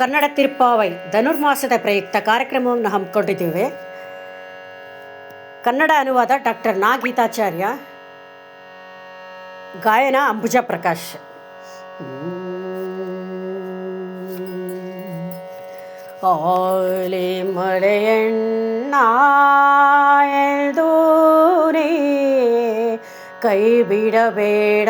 ಕನ್ನಡ ತಿರ್ಪಾವೈ ಧನುರ್ಮಾಸದ ಪ್ರಯುಕ್ತ ಕಾರ್ಯಕ್ರಮವನ್ನು ಹಮ್ಮಿಕೊಂಡಿದ್ದೇವೆ. ಕನ್ನಡ ಅನುವಾದ ಡಾಕ್ಟರ್ ನಾಗೀತಾಚಾರ್ಯ ಗಾಯನ ಅಂಬುಜ ಪ್ರಕಾಶ್. ಆಲಿ ನೀ ಕೈ ಬಿಡಬೇಡ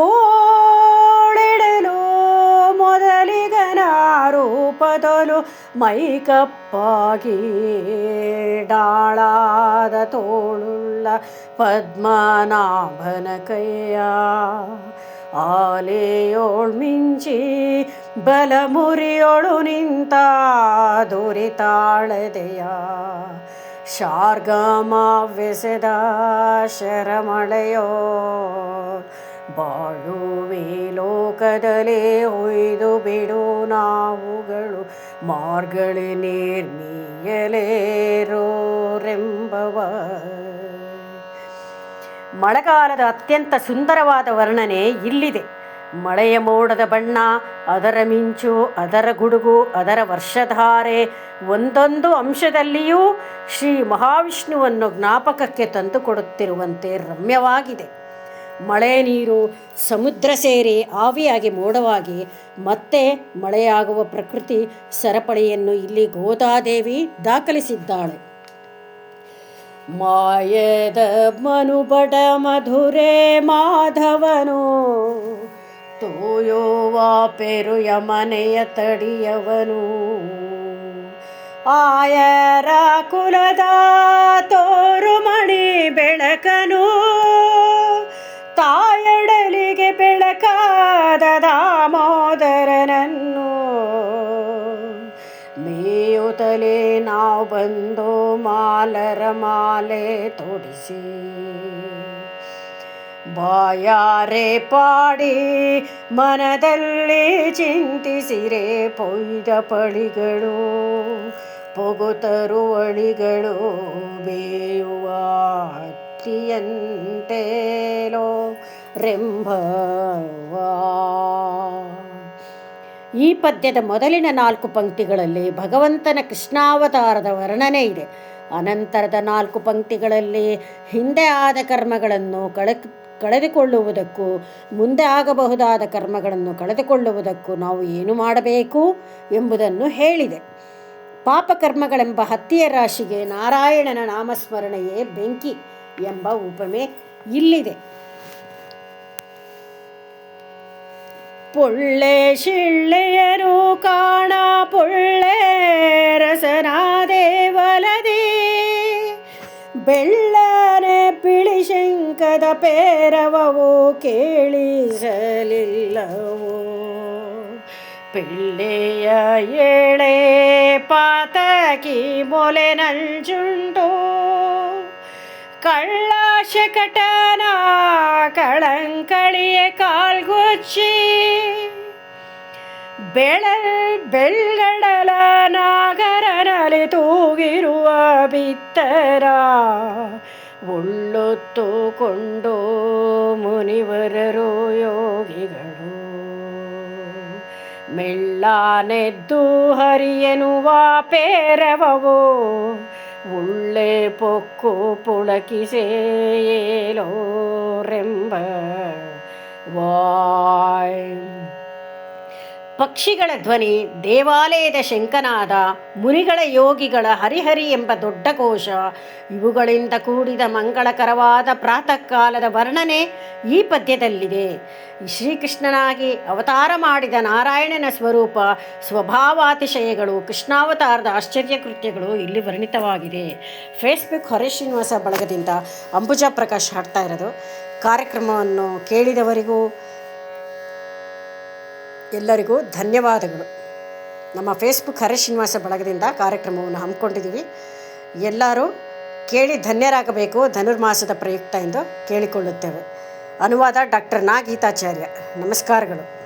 ಓಡಿಡಲು ಮೊದಲಿಗನ ರೂಪದಲು ಮೈಕಪ್ಪಾಗಿ ಡಾಳಾದ ತೋಳುಳ್ಳ ಪದ್ಮನಾಭನ ಕೈಯ ಆಲೆಯೋಳ್ ಮಿಂಚಿ ಬಲ ಮುರಿಯೊಳು ನಿಂತ ದುರಿತಾಳದೆಯ ಶಾರ್ಗಮಾವೆಸೆದ ಶರಮಳೆಯೋ ಬಾಳುವೆ ಲೋಕದಲ್ಲೇ ಒಯ್ದು ಬಿಡು ನಾವುಗಳು, ಮಾರ್ಗಳಿ ನಿರ್ಮೀಯಲೇರೋರೆಂಬವ. ಮಳೆಗಾಲದ ಅತ್ಯಂತ ಸುಂದರವಾದ ವರ್ಣನೆ ಇಲ್ಲಿದೆ. ಮಳೆಯ ಮೋಡದ ಬಣ್ಣ, ಅದರ ಮಿಂಚು, ಅದರ ಗುಡುಗು, ಅದರ ವರ್ಷಧಾರೆ, ಒಂದೊಂದು ಅಂಶದಲ್ಲಿಯೂ ಶ್ರೀ ಮಹಾವಿಷ್ಣುವನ್ನು ಜ್ಞಾಪಕಕ್ಕೆ ತಂದುಕೊಡುತ್ತಿರುವಂತೆ ರಮ್ಯವಾಗಿದೆ. ಮಳೆ ನೀರು, ಸಮುದ್ರ ಸೇರಿ ಆವಿಯಾಗಿ ಮೋಡವಾಗಿ ಮತ್ತೆ ಮಳೆಯಾಗುವ ಪ್ರಕೃತಿ ಸರಪಳಿಯನ್ನು ಇಲ್ಲಿ ಗೋದಾದೇವಿ ದಾಖಲಿಸಿದ್ದಾಳೆ. ಮಾಯದ ಮನುಬಡ ಮಧುರೆ ಮಾಧವನು ತೋಯೋವ ಪೆರುಯ ಮನೆಯ ತಡಿಯವನು. ಆಯರ ಕುಲದ ತೋರುಮಣಿ ಬೆಳಕನು ದಾಮೋದರನನ್ನು ಮೇಯುತ್ತಲೇ ನಾವು ಬಂದು ಮಾಲರ ಮಾಲೆ ತೊಡಿಸಿ. ಬಾಯಾರೆ ಪಾಡಿ ಮನದಲ್ಲಿ ಚಿಂತಿಸಿರೆ ಪೊಯ್ದ ಪಳಿಗಳು. ಪೊಗುತರುವಳಿಗಳು ಬೇಯುವ ಹತ್ತಿಯಂತೇಲೋ ರೆಂಬವಾ ಈ ಪದ್ಯದ ಮೊದಲಿನ ನಾಲ್ಕು ಪಂಕ್ತಿಗಳಲ್ಲಿ ಭಗವಂತನ ಕೃಷ್ಣಾವತಾರದ ವರ್ಣನೆ ಇದೆ. ಅನಂತರದ ನಾಲ್ಕು ಪಂಕ್ತಿಗಳಲ್ಲಿ ಹಿಂದೆ ಆದ ಕರ್ಮಗಳನ್ನು ಕಳೆ, ಕಳೆದುಕೊಳ್ಳುವುದಕ್ಕೂ, ಮುಂದೆ ಆಗಬಹುದಾದ ಕರ್ಮಗಳನ್ನು ಕಳೆದುಕೊಳ್ಳುವುದಕ್ಕೂ ನಾವು ಏನು ಮಾಡಬೇಕು ಎಂಬುದನ್ನು ಹೇಳಿದೆ. ಪಾಪಕರ್ಮಗಳೆಂಬ ಹತ್ತಿಯ ರಾಶಿಗೆ ನಾರಾಯಣನ ನಾಮಸ್ಮರಣೆಯೇ ಬೆಂಕಿ ಎಂಬ ಉಪಮೆ ಇಲ್ಲಿದೆ. ಪೊಳ್ಳೆ ಶಿಳ್ಳೆಯರು ಕಾಣ ಪೊಳ್ಳೆ ರಸನಾದೇವಲದಿ ಬೆಳ್ಳನೆ ಪಿಳಿಶಂಕದ ಪೇರವವು ಕೇಳಿಸಲಿಲ್ಲವೋ ಪಿಳ್ಳೆಯ ಏಳೆ ಪಾತಕಿ ಮೊಲೆ ನಂಜುಂಡು ಕಳ್ಳ ಶಕಟನ ಕಳಂಕಳಿಯ ಕಾಲ್ಗುಚ್ಚಿ ಬೆಳ, ಬೆಳ್ಗಡಲ ನಾಗರನಲಿ ತೂಗಿರುವ ಬಿತ್ತರ ಉಳ್ಳೊತ್ತುಕೊಂಡು ಮುನಿವರರು ಯೋಗಿಗಳು ಮೆಳ್ಳಾನೆದ್ದು ಹರಿಯನುವ ಪೇರವವು உள்ளே பொக்கு புழக்கிசேலோரெம்ப வாய். ಪಕ್ಷಿಗಳ ಧ್ವನಿ, ದೇವಾಲಯದ ಶಂಕನಾದ, ಮುನಿಗಳ ಯೋಗಿಗಳ ಹರಿಹರಿ ಎಂಬ ದೊಡ್ಡ ಕೋಶ, ಇವುಗಳಿಂದ ಕೂಡಿದ ಮಂಗಳಕರವಾದ ಪ್ರಾತಃ ಕಾಲದ ವರ್ಣನೆ ಈ ಪದ್ಯದಲ್ಲಿದೆ. ಶ್ರೀಕೃಷ್ಣನಾಗಿ ಅವತಾರ ಮಾಡಿದ ನಾರಾಯಣನ ಸ್ವರೂಪ, ಸ್ವಭಾವಾತಿಶಯಗಳು, ಕೃಷ್ಣಾವತಾರದ ಆಶ್ಚರ್ಯ ಕೃತ್ಯಗಳು ಇಲ್ಲಿ ವರ್ಣಿತವಾಗಿದೆ. ಫೇಸ್ಬುಕ್ ಹರೀಶ್ ಶ್ರೀನಿವಾಸ ಬಳಗದಿಂದ ಅಂಬುಜಾ ಪ್ರಕಾಶ್ ಹಾಡ್ತಾ ಇರೋದು. ಕಾರ್ಯಕ್ರಮವನ್ನು ಕೇಳಿದವರಿಗೂ ಎಲ್ಲರಿಗೂ ಧನ್ಯವಾದಗಳು. ನಮ್ಮ ಫೇಸ್ಬುಕ್ ಹರಶ್ರೀನಿವಾಸ ಶ್ರೀನಿವಾಸ ಬಳಗದಿಂದ ಕಾರ್ಯಕ್ರಮವನ್ನು ಹಮ್ಮಿಕೊಂಡಿದ್ದೀವಿ. ಎಲ್ಲರೂ ಕೇಳಿ ಧನ್ಯರಾಗಬೇಕು, ಧನುರ್ಮಾಸದ ಪ್ರಯುಕ್ತ ಎಂದು ಕೇಳಿಕೊಳ್ಳುತ್ತೇವೆ. ಅನುವಾದ ಡಾಕ್ಟರ್ ನಾ ಗೀತಾಚಾರ್ಯ ನಮಸ್ಕಾರಗಳು.